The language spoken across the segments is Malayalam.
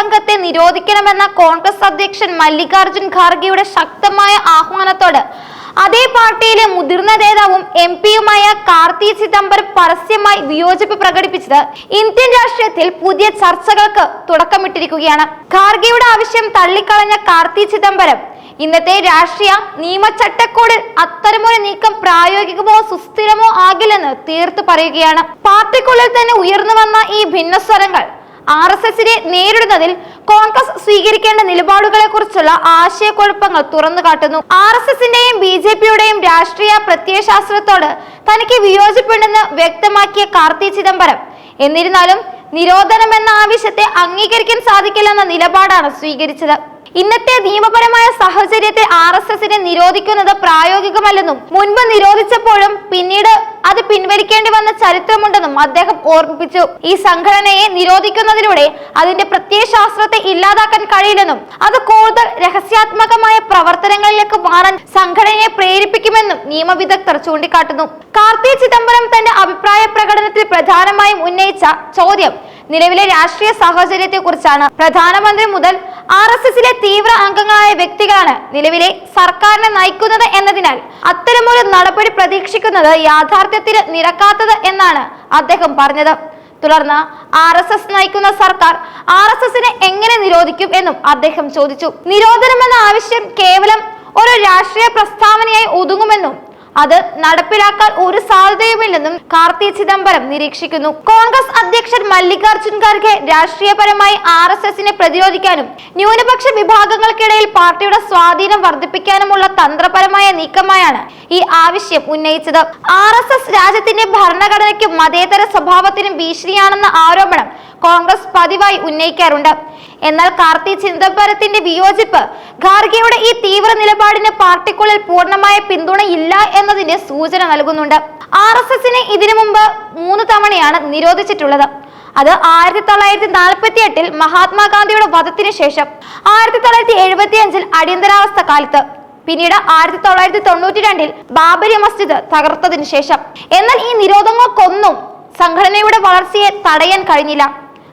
സംഘത്തെ നിരോധിക്കണമെന്ന കോൺഗ്രസ് അധ്യക്ഷൻ മല്ലികാർജുൻ ഖാർഗെയുടെ ശക്തമായ ആഹ്വാനത്തോട് അതേ പാർട്ടിയിലെ മുതിർന്ന നേതാവും എം പിയുമായ കാർത്തി ചിദംബരം പരസ്യമായി വിയോജിപ്പ് പ്രകടിപ്പിച്ചത് ഇന്ത്യൻ രാഷ്ട്രീയത്തിൽ പുതിയ ചർച്ചകൾക്ക് തുടക്കമിട്ടിരിക്കുകയാണ്. ഖാർഗെയുടെ ആവശ്യം തള്ളിക്കളഞ്ഞ കാർത്തി ചിദംബരം ഇന്നത്തെ രാഷ്ട്രീയ നിയമചട്ടക്കൂടിൽ അത്തരമൊരു നീക്കം പ്രായോഗികമോ സുസ്ഥിരമോ ആകില്ലെന്ന് തീർത്തു പറയുകയാണ്. പാർട്ടിക്കുള്ളിൽ തന്നെ ഉയർന്നു വന്ന ഈ ഭിന്നസ്വരങ്ങൾ ആർ എസ് എസിനെ നേരിടുന്നതിൽ കോൺഗ്രസ് സ്വീകരിക്കേണ്ട നിലപാടുകളെ കുറിച്ചുള്ള ആശയക്കുഴപ്പങ്ങൾ തുറന്നു കാട്ടുന്നു. ആർ എസ് എസിന്റെയും ബി ജെ പിയുടെയും രാഷ്ട്രീയ പ്രത്യയശാസ്ത്രത്തോട് തനിക്ക് വിയോജിപ്പുണ്ടെന്ന് വ്യക്തമാക്കിയ കാർത്തി ചിദംബരം. എന്നിരുന്നാലും നിരോധനം എന്ന ആവശ്യത്തെ അംഗീകരിക്കാൻ സാധിക്കില്ലെന്ന നിലപാടാണ് സ്വീകരിച്ചത്. ഇന്നത്തെ നിയമപരമായ സാഹചര്യത്തെ ആർ എസ് എസിനെ നിരോധിക്കുന്നത് പ്രായോഗികമല്ലെന്നും മുൻപ് നിരോധിച്ചപ്പോഴും പിന്നീട് അത് പിൻവലിക്കേണ്ടി വന്ന ചരിത്രമുണ്ടെന്നും അദ്ദേഹം ഓർമ്മിപ്പിച്ചു. ഈ സംഘടനയെ നിരോധിക്കുന്നതിലൂടെ അതിന്റെ പ്രത്യയശാസ്ത്രത്തെ ഇല്ലാതാക്കാൻ കഴിയില്ലെന്നും അത് കൂടുതൽ രഹസ്യാത്മകമായ പ്രവർത്തനങ്ങളിലേക്ക് മാറാൻ സംഘടനയെ പ്രേരിപ്പിക്കുമെന്നും നിയമവിദഗ്ധർ ചൂണ്ടിക്കാട്ടുന്നു. കാർത്തി ചിദംബരം തന്റെ അഭിപ്രായ പ്രകടനത്തിൽ പ്രധാനമായും ഉന്നയിച്ച ചോദ്യം നിലവിലെ രാഷ്ട്രീയ സാഹചര്യത്തെ കുറിച്ചാണ് പ്രധാനമന്ത്രി മുതൽ ആർ എസ് എസിലെ തീവ്ര അംഗങ്ങളായ വ്യക്തികളാണ് നിലവിലെ സർക്കാരിനെ നയിക്കുന്നത് എന്നതിനാൽ അത്തരമൊരു നടപടി പ്രതീക്ഷിക്കുന്നത് യാഥാർത്ഥ്യത്തിൽ നിരക്കാത്തത് എന്നാണ് അദ്ദേഹം പറഞ്ഞത്. തുടർന്ന് ആർ എസ് എസ് നയിക്കുന്ന സർക്കാർ ആർ എസ് എസിനെ എങ്ങനെ നിരോധിക്കും എന്നും അദ്ദേഹം ചോദിച്ചു. നിരോധനമെന്ന ആവശ്യം കേവലം ഒരു രാഷ്ട്രീയ പ്രസ്താവനയായി ഒതുങ്ങുമെന്നും അത് നടപ്പിലാക്കാൻ ഒരു സാധ്യതയുമില്ലെന്നും കാർത്തി ചിദംബരം നിരീക്ഷിക്കുന്നു. കോൺഗ്രസ് അധ്യക്ഷൻ മല്ലികാർജുൻ ഖാർഗെ രാഷ്ട്രീയപരമായി ആർ എസ് എസിനെ പ്രതിരോധിക്കാനും ന്യൂനപക്ഷ വിഭാഗങ്ങൾക്കിടയിൽ പാർട്ടിയുടെ സ്വാധീനം വർദ്ധിപ്പിക്കാനുമുള്ള തന്ത്രപരമായ നീക്കമായാണ് ഈ ആവശ്യം ഉന്നയിച്ചത്. ആർ എസ് എസ് രാജ്യത്തിന്റെ ഭരണഘടനയ്ക്കും മതേതര സ്വഭാവത്തിനും ഭീഷണിയാണെന്ന ആരോപണം കോൺഗ്രസ് പതിവായി ഉന്നയിക്കാറുണ്ട്. എന്നാൽ കാർത്തി ചിദംബരത്തിന്റെ വിയോജിപ്പ് ഖാർഗെയുടെ ഈ തീവ്ര നിലപാടിന് പാർട്ടിക്കുള്ളിൽ പൂർണമായ പിന്തുണ ഇല്ല എന്നതിന്റെ സൂചന നൽകുന്നുണ്ട്. ആർ എസ് എസിനെ ഇതിനു മുമ്പ് മൂന്ന് തവണയാണ് നിരോധിച്ചിട്ടുള്ളത്. അത് ആയിരത്തി തൊള്ളായിരത്തി നാൽപ്പത്തി എട്ടിൽ മഹാത്മാഗാന്ധിയുടെ വധത്തിന് ശേഷം ആയിരത്തി തൊള്ളായിരത്തി എഴുപത്തി അഞ്ചിൽ അടിയന്തരാവസ്ഥ കാലത്ത് പിന്നീട് ആയിരത്തി തൊള്ളായിരത്തി തൊണ്ണൂറ്റി രണ്ടിൽ ബാബരി മസ്ജിദ് തകർത്തതിനു ശേഷം. എന്നാൽ ഈ നിരോധങ്ങൾക്കൊന്നും സംഘടനയുടെ വളർച്ചയെ തടയാൻ കഴിഞ്ഞില്ല.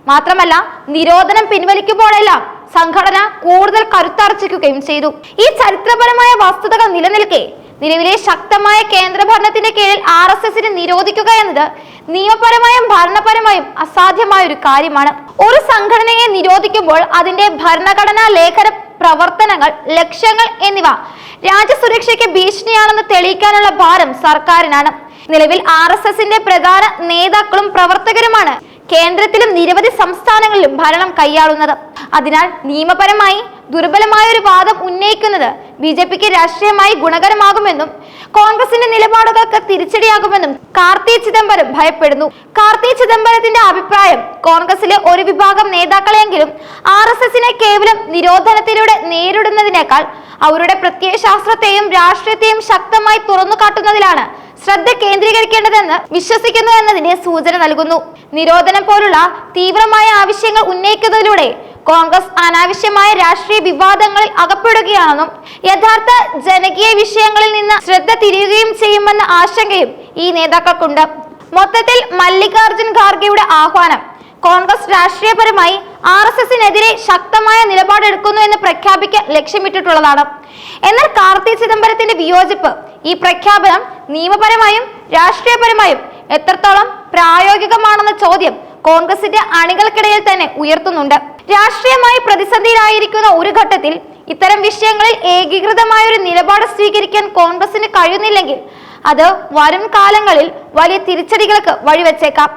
മാത്രമല്ല നിരോധനം പിൻവലിക്കുമ്പോഴെല്ലാം സംഘടന കൂടുതൽ കരുത്താർജിക്കുകയും ചെയ്തു. ഈ ചരിത്രപരമായ വസ്തുതകൾ നിലനിൽക്കെ നിലവിലെ ശക്തമായ കേന്ദ്ര ഭരണത്തിന്റെ കീഴിൽ ആർ എസ് എസിനെ നിരോധിക്കുക എന്നത് നിയമപരമായും ഭരണപരമായും അസാധ്യമായ ഒരു കാര്യമാണ്. ഒരു സംഘടനയെ നിരോധിക്കുമ്പോൾ അതിന്റെ ഭരണഘടനാ ലേഖന പ്രവർത്തനങ്ങൾ ലക്ഷ്യങ്ങൾ എന്നിവ രാജ്യസുരക്ഷയ്ക്ക് ഭീഷണിയാണെന്ന് തെളിയിക്കാനുള്ള ഭാരം സർക്കാരിനാണ്. നിലവിൽ ആർ എസ് എസിന്റെ പ്രധാന നേതാക്കളും പ്രവർത്തകരുമാണ് കേന്ദ്രത്തിലും നിരവധി സംസ്ഥാനങ്ങളിലും ഭരണം കൈയാളുന്നത്. അതിനാൽ നിയമപരമായി ദുർബലമായ ഒരു വാദം ഉന്നയിക്കുന്നത് ബി ജെ പിക്ക് രാഷ്ട്രീയമായി ഗുണകരമാകുമെന്നും കോൺഗ്രസിന്റെ നിലപാടുകൾക്ക് തിരിച്ചടിയാകുമെന്നും കാർത്തി ചിദംബരം ഭയപ്പെടുന്നു. കാർത്തി ചിദംബരത്തിന്റെ അഭിപ്രായം കോൺഗ്രസിലെ ഒരു വിഭാഗം നേതാക്കളെങ്കിലും ആർ എസ് എസിനെ കേവലം നിരോധനത്തിലൂടെ നേരിടുന്നതിനേക്കാൾ അവരുടെ പ്രത്യയശാസ്ത്രത്തെയും രാഷ്ട്രീയത്തെയും ശക്തമായി തുറന്നു കാട്ടുന്നതിലാണ് ശ്രദ്ധ കേന്ദ്രീകരിക്കേണ്ടതെന്ന് വിശ്വസിക്കുന്നു എന്നതിന്റെ സൂചന നൽകുന്നു. നിരോധനം പോലുള്ള തീവ്രമായ ആവശ്യങ്ങൾ ഉന്നയിക്കുന്നതിലൂടെ കോൺഗ്രസ് അനാവശ്യമായ രാഷ്ട്രീയ വിവാദങ്ങളിൽ അകപ്പെടുകയാണെന്നും യഥാർത്ഥ ജനകീയ വിഷയങ്ങളിൽ നിന്ന് ശ്രദ്ധ തിരിയുകയും ചെയ്യുമെന്ന ആശങ്കയും ഈ നേതാക്കൾക്കുണ്ട്. മൊത്തത്തിൽ മല്ലികാർജുൻ ഖാർഗെയുടെ ആഹ്വാനം കോൺഗ്രസ് രാഷ്ട്രീയപരമായി ആർ എസ് എസിനെതിരെ ശക്തമായ നിലപാടെടുക്കുന്നു എന്ന് പ്രഖ്യാപിക്കാൻ ലക്ഷ്യമിട്ടിട്ടുള്ളതാണ്. എന്നാൽ കാർത്തി ചിദംബരത്തിന്റെ വിയോജിപ്പ് ഈ പ്രഖ്യാപനം നിയമപരമായും രാഷ്ട്രീയപരമായും എത്രത്തോളം പ്രായോഗികമാണെന്ന ചോദ്യം കോൺഗ്രസിന്റെ അണികൾക്കിടയിൽ തന്നെ ഉയർത്തുന്നുണ്ട്. രാഷ്ട്രീയമായി പ്രതിസന്ധിയിലായിരിക്കുന്ന ഒരു ഘട്ടത്തിൽ ഇത്തരം വിഷയങ്ങളിൽ ഏകീകൃതമായ ഒരു നിലപാട് സ്വീകരിക്കാൻ കോൺഗ്രസിന് കഴിയുന്നില്ലെങ്കിൽ അത് വരും കാലങ്ങളിൽ വലിയ തിരിച്ചടികൾക്ക് വഴിവെച്ചേക്കാം.